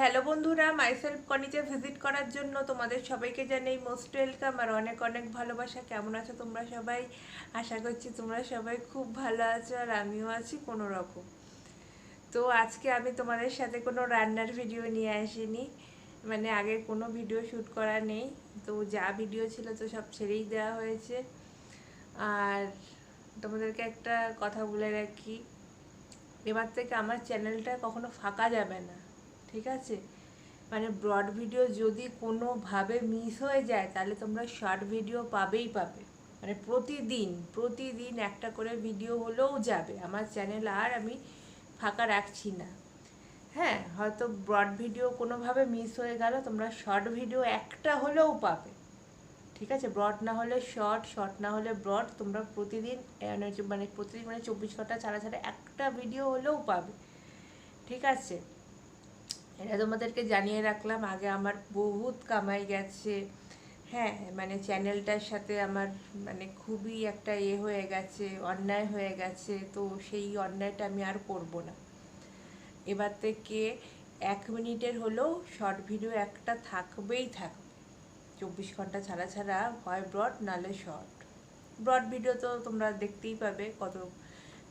Hello বন্ধুরা myself কনিতে visit করার জন্য তোমাদের সবাইকে জানাই মোস্ট ওয়েলকাম আর অনেক অনেক ভালোবাসা। কেমন আছো তোমরা সবাই? আশা করছি তোমরা সবাই খুব ভালো আছো আর আমিও আছি কোনো রকম তো আজকে আমি তোমাদের সাথে কোনো রান্নার ভিডিও নিয়ে আসিনি। মানে আগে কোনো ভিডিও শ্যুট করা নেই। তো যা ভিডিও ছিল তো সব ছেড়েই দেওয়া হয়েছে। আর তোমাদেরকে একটা কথা বলে রাখি। এবার থেকে আমার চ্যানেলটা কখনো ফাঁকা যাবে না। ঠিক আছে? মানে ব্রড ভিডিও যদি কোনোভাবে মিস হয়ে যায়, তাহলে তোমরা শর্ট ভিডিও পাবেই পাবে। মানে প্রতিদিন প্রতিদিন একটা করে ভিডিও হলেও যাবে। আমার চ্যানেল আর আমি ফাঁকা রাখছি না। হ্যাঁ হয়তো ব্রড ভিডিও কোনোভাবে মিস হয়ে গেল, তোমরা শর্ট ভিডিও একটা হলেও পাবে। ঠিক আছে? ব্রড না হলে শর্ট শর্ট না হলে ব্রড তোমরা প্রতিদিন মানে প্রতিদিন মানে চব্বিশ ঘণ্টা ছাড়া ছাড়া একটা ভিডিও হলেও পাবে। ঠিক আছে? এটা তোমাদেরকে জানিয়ে রাখলাম আগে আমার বহুত কামাই গেছে। হ্যাঁ মানে চ্যানেলটার সাথে আমার মানে খুবই একটা এ হয়ে গেছে অন্যায় হয়ে গেছে তো সেই অন্যায়টা আমি আর করব না। এবার থেকে এক মিনিটের হলেও শর্ট ভিডিও একটা থাকবেই থাকবে। চব্বিশ ঘণ্টা ছাড়া ছাড়া হয় ব্রড নালে শর্ট ব্রড ভিডিও তো তোমরা দেখতেই পাবে কত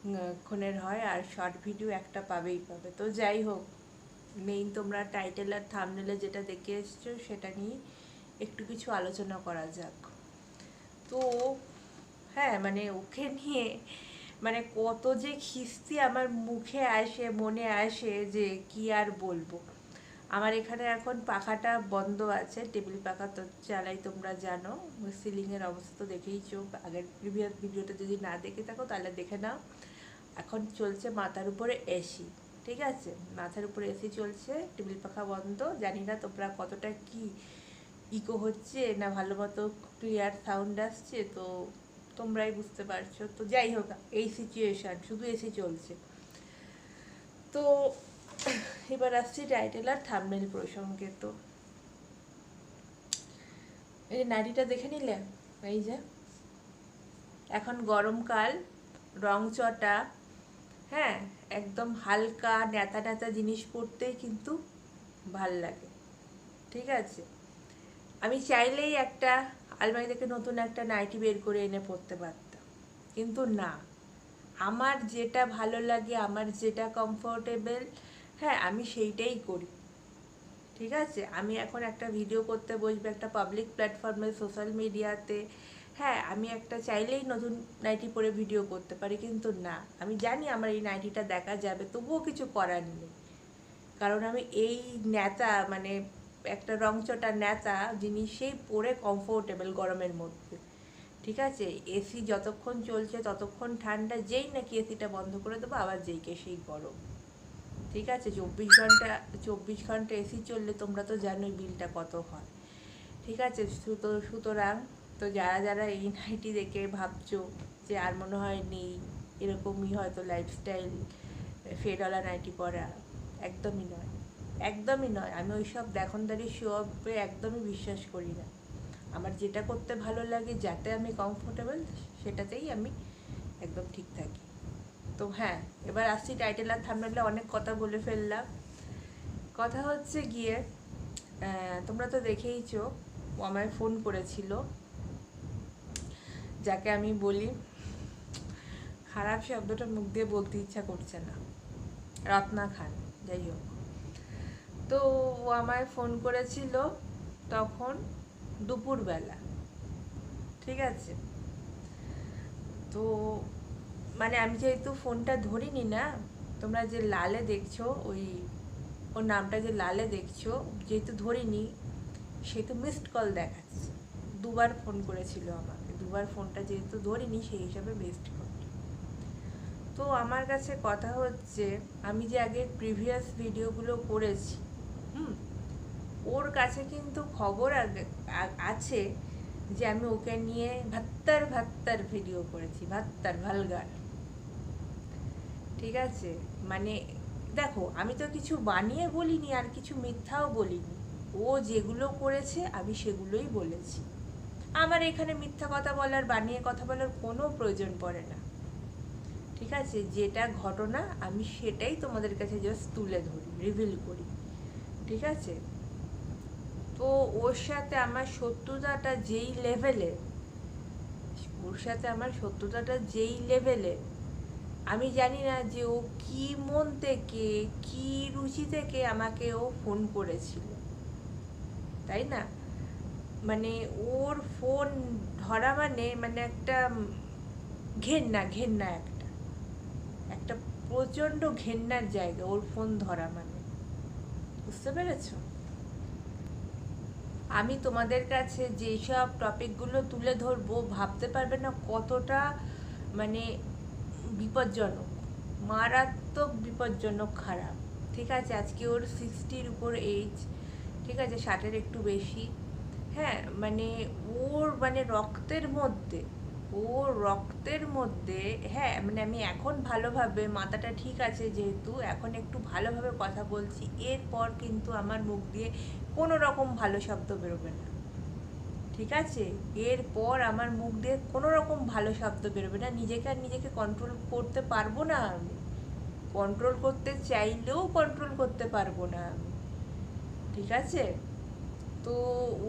উম, ক্ষণের হয় আর শর্ট ভিডিও একটা পাবেই পাবে। তো যাই হোক মেইন তোমরা টাইটেল আর থামনেলে যেটা দেখে এসছো, সেটা নিয়ে একটু কিছু আলোচনা করা যাক। তো হ্যাঁ মানে ওকে নিয়ে মানে কত যে খিস্তি আমার মুখে আসে, মনে আসে যে কি আর বলব। আমার এখানে এখন পাখাটা বন্ধ আছে টেবিল পাখা তো চালাই তোমরা জানো সিলিংয়ের অবস্থা তো দেখেইছো। আগের প্রিভিয়াস ভিডিওটা যদি না দেখে থাকো, তাহলে দেখে নাও। এখন চলছে মাথার উপরে এসি ঠিক আছে? মাথার উপরে এসি চলছে, টেবিল পাখা বন্ধ। জানি না তোমরা কতটা কি ইকো হচ্ছে, না ভালো মতো ক্লিয়ার সাউন্ড আসছে, তো তোমরাই বুঝতে পারছ। তো যাই হোক, এই সিচুয়েশান শুধু এসি চলছে। তো এবার আসছি টাইটেল আর থামনেল প্রসঙ্গে, তো। এই নারীটা দেখে নিলে? এই যে। এখন গরমকাল, রং চটা হ্যাঁ? একদম হালকা নেতা নেতা জিনিস পরতেই কিন্তু ভালো লাগে। ঠিক আছে? আমি চাইলেই একটা আলমারি থেকে নতুন একটা নাইটি বের করে এনে পরতে পারতাম। কিন্তু না। আমার যেটা ভালো লাগে, আমার যেটা কমফোর্টেবল হ্যাঁ আমি সেইটাই করি। ঠিক আছে? আমি এখন একটা ভিডিও করতে বসবো একটা পাবলিক প্ল্যাটফর্মে সোশ্যাল মিডিয়াতে হ্যাঁ আমি একটা চাইলেই নতুন নাইটি পরে ভিডিও করতে পারি, কিন্তু না। আমি জানি আমার এই নাইটিটা দেখা যাবে, তবুও কিছু করার নেই। কারণ আমি এই নেতা মানে একটা রংচটা নেতা, যিনি সেই পরে কমফোর্টেবল গরমের মধ্যে। ঠিক আছে? এসি যতক্ষণ চলছে, ততক্ষণ ঠান্ডা, যেই নাকি এসিটা বন্ধ করে দেবো, আবার যেইকে সেই গরম। ঠিক আছে? চব্বিশ ঘণ্টা চব্বিশ ঘণ্টা এসি চললে তোমরা তো জানোই বিলটা কত হয়। ঠিক আছে? সুতো, সুতরাং তো যারা যারা এই নাইটি দেখে ভাবছ যে আর মনে হয় নেই, এরকমই হয়তো লাইফস্টাইল ফেরওয়ালা নাইটি পরা, একদমই নয়। একদমই নয়। আমি ওই সব দেখনদারি শো একদমই বিশ্বাস করি না। আমার যেটা করতে ভালো লাগে, যাতে আমি কমফোর্টেবল সেটাতেই আমি একদম ঠিক থাকি। তো হ্যাঁ এবার আসছি টাইটেল আর থামনেলে অনেক কথা বলে ফেললাম। কথা হচ্ছে গিয়ে তোমরা তো দেখেইছো, ও আমায় ফোন করেছিল। যাকে আমি বলি, খারাপ শব্দটা মুখ দিয়ে বলতে ইচ্ছা করছে না। রত্না খান, যাই হোক। তো ও আমায় ফোন করেছিল তখন দুপুরবেলা, ঠিক আছে? তো মানে আমি যেহেতু ফোনটা ধরিনি না, তোমরা যে লালে দেখছ, ওই ওর নামটা যে লালে দেখছ, যেহেতু ধরিনি সেহেতু মিসড কল দেখাচ্ছে। দুবার ফোন করেছিল আমাকে। দুবার ফোনটা যেহেতু ধরিনি, সেই হিসাবে বেস্ট কল তো আমার কাছে কথা হচ্ছে, আমি যে আগের প্রিভিয়াস ভিডিওগুলো করেছি, হুম, ওর কাছে কিন্তু খবর আগে- আছে যে আমি ওকে নিয়ে ভাত্তার ভাত্তার ভিডিও করেছি, ভাত্তার ভালগার। ঠিক আছে? মানে দেখো, আমি তো কিছু বানিয়ে বলিনি আর কিছু মিথ্যাও বলিনি। ও যেগুলো করেছে, আমি সেগুলোই বলেছি। আমার এখানে মিথ্যা কথা বলার, বানিয়ে কথা বলার কোনো প্রয়োজন পড়ে না। ঠিক আছে? যেটা ঘটনা, আমি সেটাই তোমাদের কাছে জাস্ট তুলে ধরি রিভিল করি। ঠিক আছে? তো ওর সাথে আমার শত্রুতাটা যেই লেভেলে ওর সাথে আমার শত্রুতাটা যেই লেভেলে আমি জানি না যে ও কি মন থেকে, কি রুচি থেকে আমাকে ও ফোন করেছিল। তাই না? মানে ওর ফোন ধরা মানে মানে একটা ঘেন্না ঘেন্না একটা। একটা প্রচণ্ড ঘেন্নার জায়গা ওর ফোন ধরা মানে। বুঝতে পেরেছ? আমি তোমাদের কাছে যেসব টপিকগুলো তুলে ধরবো, ভাবতে পারবে না কতটা মানে বিপজ্জনক, মারাত্মক বিপজ্জনক খারাপ। ঠিক আছে, আজকে ওর সিক্সটির উপর এজ ঠিক আছে, ষাটের একটু বেশি। হ্যাঁ মানে ওর মানে রক্তের মধ্যে, ওর রক্তের মধ্যে হ্যাঁ মানে আমি এখন ভালোভাবে, মাথাটা ঠিক আছে যেহেতু, এখন একটু ভালোভাবে কথা বলছি, এরপর কিন্তু আমার মুখ দিয়ে কোনো রকম ভালো শব্দ বেরোবে না। ঠিক আছে? এরপর আমার মুখ দিয়ে কোনো রকম ভালো শব্দ বেরোবে না, নিজেকে আর নিজেকে কন্ট্রোল করতে পারব না আমি। কন্ট্রোল করতে চাইলেও কন্ট্রোল করতে পারব না আমি। ঠিক আছে? তো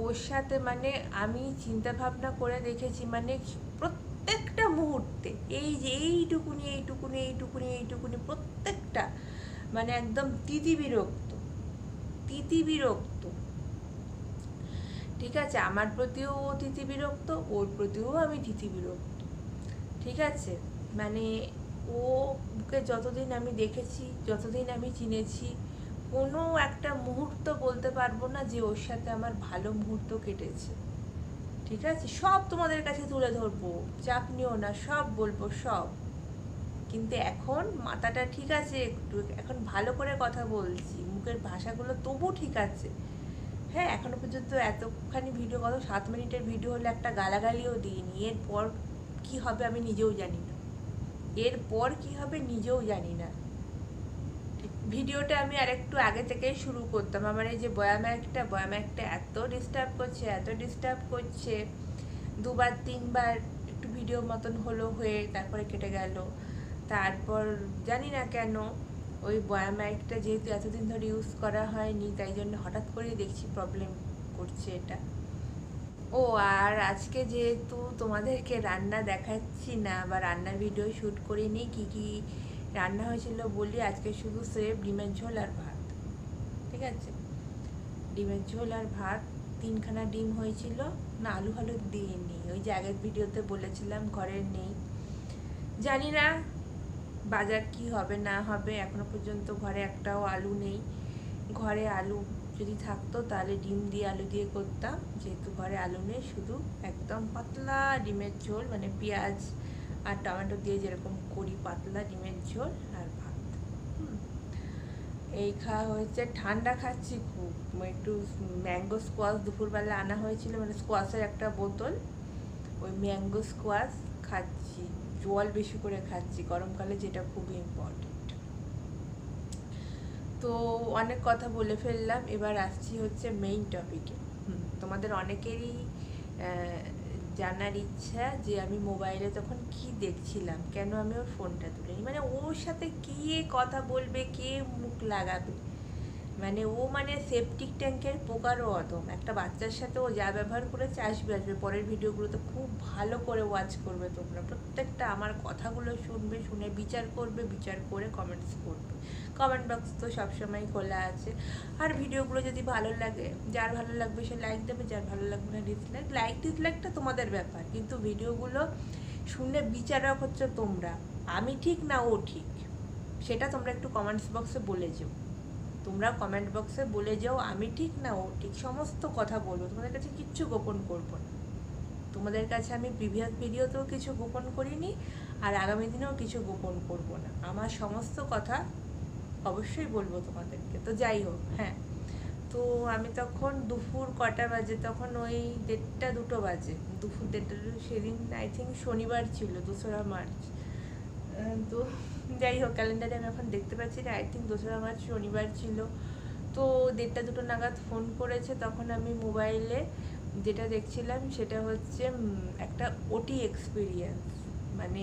ওর সাথে মানে আমি চিন্তা ভাবনা করে দেখেছি মানে প্রত্যেকটা মুহূর্তে, এই যে এইটুকুনি এইটুকুনি এইটুকুনি এইটুকুনি প্রত্যেকটা মানে একদম তিতি বিরক্ত তিতি বিরক্ত। ঠিক আছে, আমার প্রতিও ও তিতি বিরক্ত, ওর প্রতিও আমি তিতি বিরক্ত। ঠিক আছে মানে ওকে যতদিন আমি দেখেছি, যতদিন আমি চিনেছি কোনো একটা মুহূর্ত বলতে পারব না যে ওর সাথে আমার ভালো মুহূর্ত কেটেছে। ঠিক আছে? সব তোমাদের কাছে তুলে ধরবো। চাপ নিও না, সব বলব, সব। কিন্তু এখন মাথাটা ঠিক আছে একটু, এখন ভালো করে কথা বলছি। মুখের ভাষাগুলো তবু ঠিক আছে। হ্যাঁ এখনও পর্যন্ত এতখানি ভিডিও কত? সাত মিনিটের ভিডিও হলে একটা গালাগালিও দিইনি। এরপর কি হবে আমি নিজেও জানি না। এরপর কি হবে নিজেও জানি না। ভিডিওটা আমি আর একটু আগে থেকেই শুরু করতাম। আমার এই যে বয়াম্যাকটা বয়াম্যাকটা এত ডিস্টার্ব করছে, এত ডিস্টার্ব করছে। দুবার, তিনবার একটু ভিডিও মতন হলো হয়ে তারপরে কেটে গেল। তারপর জানি না কেন ওই বয়াম্যাকটা যেহেতু এতদিন ধরে ইউজ করা হয়নি, তাই জন্য হঠাৎ করেই দেখছি প্রবলেম করছে এটা। ও, আর আজকে যেহেতু তোমাদেরকে রান্না দেখাচ্ছি না বা রান্নার ভিডিও শ্যুট করিনি, কী কী রান্না হয়েছিল বলি আজকে শুধু সেফ ডিমের ঝোল আর ভাত, ঠিক আছে? ডিমের ঝোল আর ভাত, তিনখানা ডিম হয়েছিল, না, আলু ফালু দিইনি ওই যে আগের ভিডিওতে বলেছিলাম ঘরের নেই। জানি না বাজার কি হবে, না হবে, এখনও পর্যন্ত ঘরে একটাও আলু নেই। ঘরে আলু যদি থাকতো, তাহলে ডিম দিয়ে আলু দিয়ে করতাম। যেহেতু ঘরে আলু নেই, শুধু একদম পাতলা ডিমের ঝোল মানে পেঁয়াজ আর টমেটো দিয়ে যেরকম করি পাতলা ডিমের ঝোল আর ভাত। এই খাওয়া হয়েছে, ঠান্ডা খাচ্ছি খুব। একটু ম্যাঙ্গো স্কোয়াশ দুপুরবেলা আনা হয়েছিল মানে স্কোয়াশের একটা বোতল। ওই ম্যাঙ্গো স্কোয়াশ খাচ্ছি, জল বেশি করে খাচ্ছি, গরমকালে যেটা খুব ইম্পর্টেন্ট তো অনেক কথা বলে ফেললাম, এবার আসছি হচ্ছে মেইন টপিকে তোমাদের অনেকেরই জানার ইচ্ছা যে আমি মোবাইলে তখন কি দেখছিলাম? কেন আমি ওর ফোনটা তুলিনি? মানে ওর সাথে কে কথা বলবে? কে মুখ লাগাবে? মানে ও মানে সেপটিক ট্যাঙ্কের পোকারও অদম একটা বাচ্চার সাথে ও যা ব্যবহার করেছে আসবে আসবে। পরের ভিডিওগুলোতে খুব ভালো করে ওয়াচ করবে তোমরা। প্রত্যেকটা আমার কথাগুলো শুনবে, শুনে বিচার করবে, বিচার করে কমেন্টস করবে। কমেন্ট বক্স তো সবসময় খোলা আছে। আর ভিডিওগুলো যদি ভালো লাগে, যার ভালো লাগবে সে লাইক দেবে, যার ভালো লাগবে না ডিসলাইক লাইক ডিসলাইকটা তোমাদের ব্যাপার, কিন্তু ভিডিওগুলো শুনে বিচারক হচ্ছে তোমরা। আমি ঠিক না ও ঠিক, সেটা তোমরা একটু কমেন্টস বক্সে বলে যাও। তোমরা কমেন্ট বক্সে বলে যাও, আমি ঠিক না, ও ঠিক সমস্ত কথা বলব। তোমাদের কাছে কিচ্ছু গোপন করব না। তোমাদের কাছে আমি প্রিভিয়াস ভিডিওতেও কিছু গোপন করিনি, আর আগামী দিনেও কিছু গোপন করব না। আমার সমস্ত কথা অবশ্যই বলব তোমাদেরকে। তো যাই হোক হ্যাঁ। তো আমি তখন দুপুর কটা বাজে? তখন ওই দেড়টা দুটো বাজে। দুপুর দেড়টা সেদিন আই থিঙ্ক শনিবার ছিল, দোসরা মার্চ। তো যাই হোক ক্যালেন্ডারে আমি এখন দেখতে পাচ্ছি না আই থিঙ্ক দোসরা মার্চ শনিবার ছিল। তো দেড়টা দুটো নাগাদ ফোন করেছে, তখন আমি মোবাইলে যেটা দেখছিলাম সেটা হচ্ছে একটা ওটি এক্সপিরিয়েন্স মানে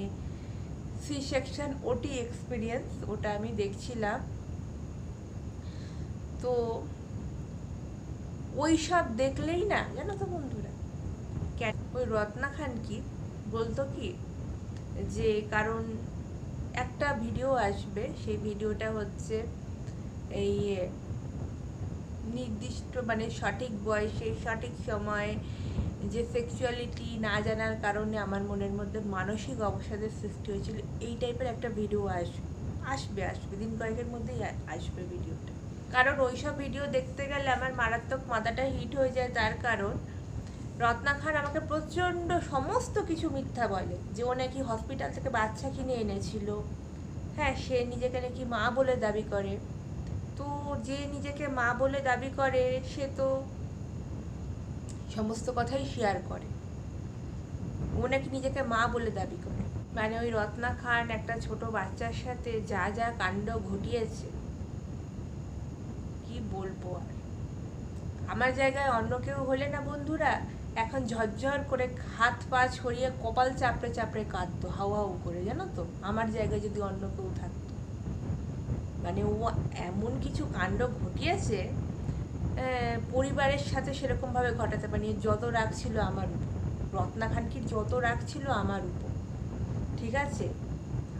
সি সেকশন ওটি এক্সপিরিয়েন্স ওটা আমি দেখছিলাম। তো ওই সব দেখলেই না, জানো তো বন্ধুরা? ওই রত্না খান কি? বলতো কি? যে কারণ একটা ভিডিও আসবে, সেই ভিডিওটা হচ্ছে এই নির্দিষ্ট মানে সঠিক বয়সে, সঠিক সময়ে যে সেক্সুয়ালিটি না জানার কারণে আমার মনের মধ্যে মানসিক অবসাদের সৃষ্টি হয়েছিল, এই টাইপের একটা ভিডিও আসবে আসবে আসবে, দিন কয়েকের মধ্যেই আসবে ভিডিওটা কারণ ওইসব ভিডিও দেখতে গেলে আমার মারাত্মক মাথাটা হিট হয়ে যায় তার কারণ রত্না খান আমাকে প্রচণ্ড সমস্ত কিছু মিথ্যা বলে, যে ও নাকি হসপিটাল থেকে বাচ্চা কিনে এনেছিল। হ্যাঁ সে নিজেকে নাকি মা বলে দাবি করে। তো যে নিজেকে মা বলে দাবি করে, সে তো সমস্ত কথাই শেয়ার করে। ও নাকি নিজেকে মা বলে দাবি করে। মানে ওই রত্না খান একটা ছোট বাচ্চার সাথে যা যা কাণ্ড ঘটিয়েছে, কি বলব আর? আমার জায়গায় অন্য কেউ হলে না বন্ধুরা এখন ঝরঝর করে হাত পা ছড়িয়ে কপাল চাপড়ে চাপড়ে কাঁদতো, হাউ হাউ করে, জানো তো? আমার জায়গায় যদি অন্য কেউ থাকতো। মানে ও এমন কিছু কাণ্ড ঘটিয়েছে পরিবারের সাথে সেরকমভাবে ঘটাতে পারেনি। যত রাগ ছিল আমার উপর, রত্না খানকির যত রাগ ছিল আমার উপর, ঠিক আছে?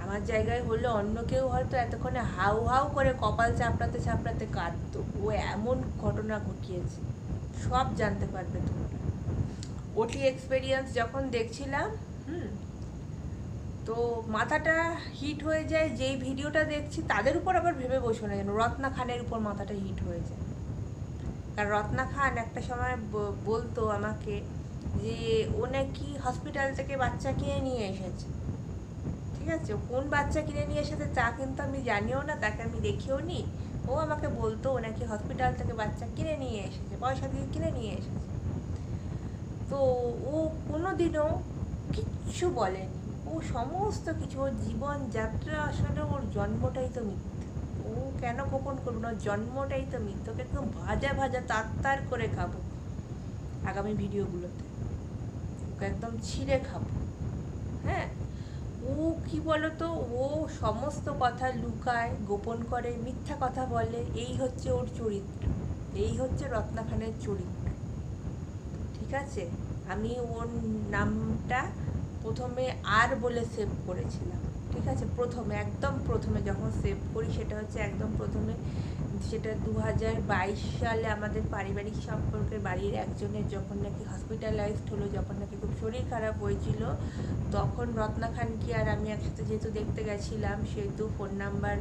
আমার জায়গায় হলে অন্য কেউ হয়তো এতক্ষণে হাউ হাউ করে কপাল চাপড়াতে চাপড়াতে কাঁদতো। ও এমন ঘটনা ঘটিয়েছে, সব জানতে পারবে তোমরা। ওটি এক্সপেরিয়েন্স যখন দেখছিলাম, হুম, তো মাথাটা হিট হয়ে যায়, যেই ভিডিওটা দেখছি তাদের উপর আবার ভেবে বসো না যেন রত্না খানের উপর মাথাটা হিট হয়ে যায়। কারণ রত্না খান একটা সময় বলতো আমাকে যে ও নাকি হসপিটাল থেকে বাচ্চা কিনে নিয়ে এসেছে। ঠিক আছে? কোন বাচ্চা কিনে নিয়ে এসেছে তা কিন্তু আমি জানিও না, তাকে আমি দেখিও নি। ও আমাকে বলতো ও নাকি হসপিটাল থেকে বাচ্চা কিনে নিয়ে এসেছে, পয়সা দিয়ে কিনে নিয়ে এসেছে। তো ও কোনো দিনও কিচ্ছু বলেনি। ও সমস্ত কিছু, ওর জীবনযাত্রা আসলে ওর জন্মটাই তো মিথ্যে। ও কেন গোপন করব না? জন্মটাই তো মিথ্যে। ওকে একদম ভাজা ভাজা তার তার করে খাব আগামী ভিডিওগুলোতে। ওকে একদম ছিঁড়ে খাব। হ্যাঁ? ও কি বলতো? ও সমস্ত কথা লুকায়, গোপন করে, মিথ্যা কথা বলে। এই হচ্ছে ওর চরিত্র। এই হচ্ছে রত্না খানের চরিত্র। ঠিক আছে, আমি ওর নামটা প্রথমে আর বলে সেভ করেছিলাম, ঠিক আছে? প্রথমে, একদম প্রথমে যখন সেভ করি, সেটা হচ্ছে একদম প্রথমে, সেটা দু হাজার বাইশ সালে আমাদের পারিবারিক সম্পর্কের বাড়ির একজনের যখন নাকি হসপিটালাইজড হলো, যখন নাকি খুব শরীর খারাপ হয়েছিল, তখন রত্না খানকে আর আমি একসাথে যেহেতু দেখতে গেছিলাম, সেহেতু ফোন নাম্বার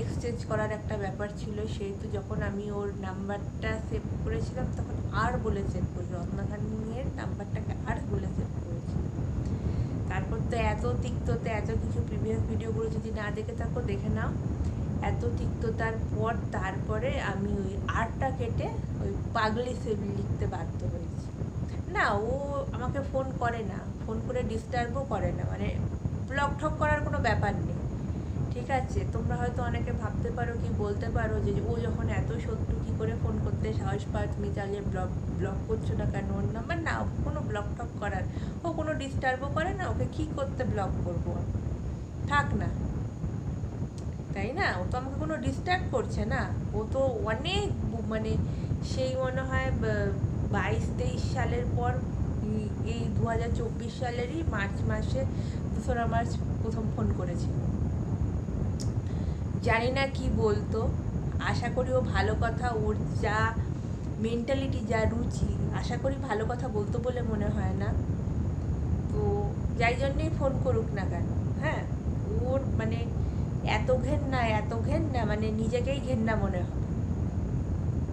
এক্সচেঞ্জ করার একটা ব্যাপার ছিল, সেহেতু যখন আমি ওর নাম্বারটা সেভ করেছিলাম, তখন আর বলে সেভ করি খানের নাম্বারটাকে আর বলে সেভ করেছিলাম। তারপর তো এত তিক্ততে এত কিছু প্রিভিয়াস ভিডিওগুলো যদি না দেখে থাকো, দেখে নাও। এত তিক্ততার পর তারপরে আমি ওই আরটা কেটে ওই পাগলি সেভ লিখতে বাধ্য হয়েছি। না, ও আমাকে ফোন করে না। ফোন করে ডিস্টার্বও করে না। মানে ব্লক ঠক করার কোনো ব্যাপার নেই। ঠিক আছে, তোমরা হয়তো অনেকে ভাবতে পারো কি বলতে পারো যে ও যখন এত শত্রু কী করে ফোন করতে সাহস পায়, তুমি তাহলে ব্লক ব্লক করছ না কেন? ওর নাম্বার না কোনো ব্লক টক করার, ও কোনো ডিস্টার্বও করে না, ওকে কী করতে ব্লক করব? থাক না। তাই না? ও তো আমাকে কোনো ডিস্টার্ব করছে না। ও তো অনেক মানে সেই মনে হয় বাইশ তেইশ সালের পর এই- এই দু হাজার চব্বিশ সালেরই মার্চ মাসে দোসরা মার্চ প্রথম ফোন করেছিল। জানি না কি বলতো। আশা করি ও ভালো কথা, ওর যা মেন্টালিটি যা রুচি, আশা করি ভালো কথা বলতো বলে মনে হয় না। তো যাই জন্যেই ফোন করুক না কেন হ্যাঁ? ওর মানে এত ঘেন্না এত ঘেন্না মানে নিজেকেই ঘেন্না মনে হবে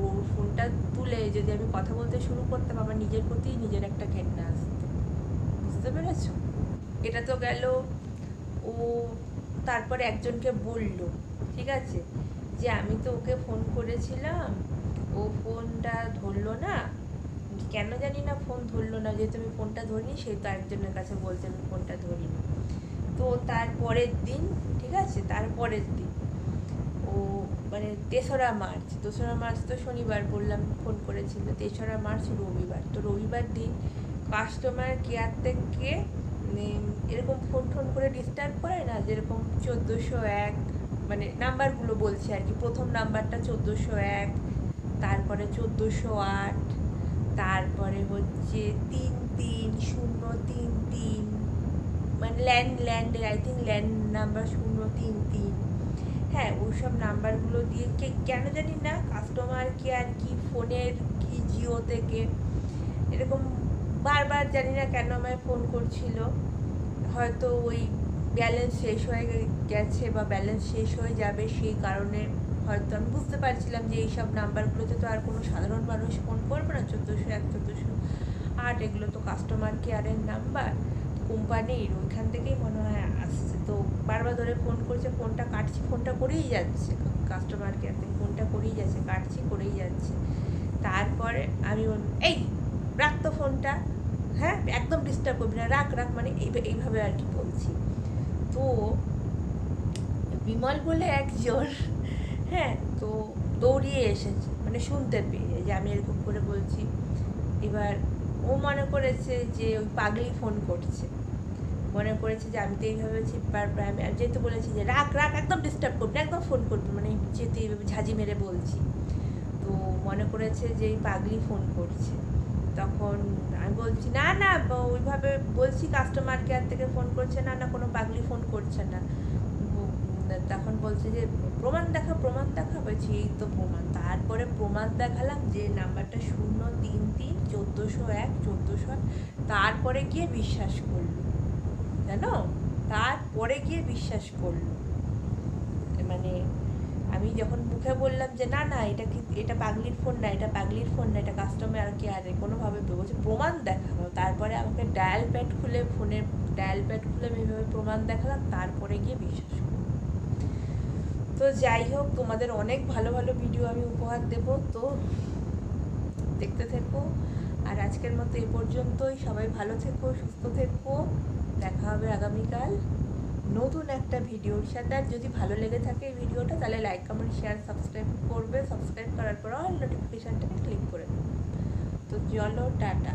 ওর ফোনটা তুলে যদি আমি কথা বলতে শুরু করতাম, আমার নিজের প্রতি নিজের একটা ঘেন্না আসতো। বুঝতে পেরেছ? এটা তো গেল ও তারপরে একজনকে বলল, ঠিক আছে? যে আমি তো ওকে ফোন করেছিলাম, ও ফোনটা ধরলো না। কেন জানি না ফোন ধরলো না, যেহেতু আমি ফোনটা ধরিনি সেই তো একজনের কাছে বলছে আমি ফোনটা ধরিনি। তো তার পরের দিন, ঠিক আছে? তার পরের দিন, ও মানে তেসরা মার্চ দোসরা মার্চ তো শনিবার বললাম ফোন করেছিল, তেসরা মার্চ রবিবার। তো রবিবার দিন কাস্টমার কেয়ার থেকে উম, এরকম ফোন টোন করে ডিস্টার্ব করে না? যেরকম চোদ্দোশো এক মানে নাম্বারগুলো বলছি আর কি। প্রথম নাম্বারটা চোদ্দোশো এক তারপরে চোদ্দোশো আট তারপরে হচ্ছে তিন তিন শূন্য তিন তিন মানে ল্যান্ড ল্যান্ডের আই থিঙ্ক ল্যান্ড নাম্বার শূন্য তিন তিন। হ্যাঁ ওইসব নাম্বারগুলো দিয়ে কে কেন জানি না কাস্টমার কেয়ার কি ফোনের কি জিও থেকে এরকম বারবার জানি না কেন আমায় ফোন করছিল। হয়তো ওই ব্যালেন্স শেষ হয়ে গেছে বা ব্যালেন্স শেষ হয়ে যাবে সেই কারণে হয়তো আমি বুঝতে পারছিলাম যে এইসব নাম্বারগুলোতে তো আর কোনো সাধারণ মানুষ ফোন করবে না, চোদ্দোশো, এক, চোদ্দোশো আট, এগুলো তো কাস্টমার কেয়ারের নাম্বার। কোম্পানির ওইখান থেকেই মনে হয় আসছে। তো বারবার ধরে ফোন করছে, ফোনটা কাটছি, ফোনটা করেই যাচ্ছে। কাস্টমার কেয়ার থেকে ফোনটা করেই যাচ্ছে, কাটছি, করেই যাচ্ছে। তারপরে আমি এই রাখতো ফোনটা। হ্যাঁ একদম ডিস্টার্ব করবি না। রাখ রাখ মানে এইভাবে আর কি বলছি। তো বিমল বলে একজন হ্যাঁ তো দৌড়িয়ে এসেছে মানে শুনতে পেয়ে যে আমি এরকম করে বলছি। এবার ও মনে করেছে যে ওই পাগলি ফোন করছে। মনে করেছে যে আমি তো এইভাবে চিৎকার আমি যেহেতু বলেছি যে রাখ রাখ, একদম ডিস্টার্ব করবি একদম ফোন করবি মানে যেহেতু এইভাবে ঝাঁঝি মেরে বলছি। তো মনে করেছে যে এই পাগলি ফোন করছে। তখন আমি বলছি, না না ওইভাবে বলছি, কাস্টমার কেয়ার থেকে ফোন করছে না না, কোনো পাগলি ফোন করছে না। তখন বলছে যে, প্রমাণ দেখা প্রমাণ দেখা বলছি, এই তো প্রমাণ। তারপরে প্রমাণ দেখালাম যে নাম্বারটা শূন্য তিন তিন চোদ্দোশো এক, চোদ্দোশো তারপরে গিয়ে বিশ্বাস করল। জানো? তারপরে গিয়ে বিশ্বাস করল। মানে আমি যখন মুখে বললাম যে, না না, এটা কি, এটা পাগলির ফোন না, এটা পাগলির ফোন না, এটা কাস্টমার কেয়ারে কোনোভাবে বলছে, প্রমাণ দেখাবো। তারপরে আমাকে ডায়াল প্যাড খুলে ফোনের ডায়াল প্যাড খুলে আমি এভাবে প্রমাণ দেখালাম, তারপরে গিয়ে বিশ্বাস তো যাই হোক, তোমাদের অনেক ভালো ভালো ভিডিও আমি উপহার দেব। তো দেখতে থেকো। আর আজকের মতো এ পর্যন্তই। সবাই ভালো থেকো, সুস্থ থেকো। দেখা হবে আগামীকাল। নতুন একটা ভিডিওর সাথে, আর যদি ভালো লেগে থাকে এই ভিডিওটা, তাহলে লাইক কমেন্ট শেয়ার সাবস্ক্রাইব করবে। সাবস্ক্রাইব করার পর অল নোটিফিকেশানটাকে ক্লিক করে দেবে। তো চলো, টাটা।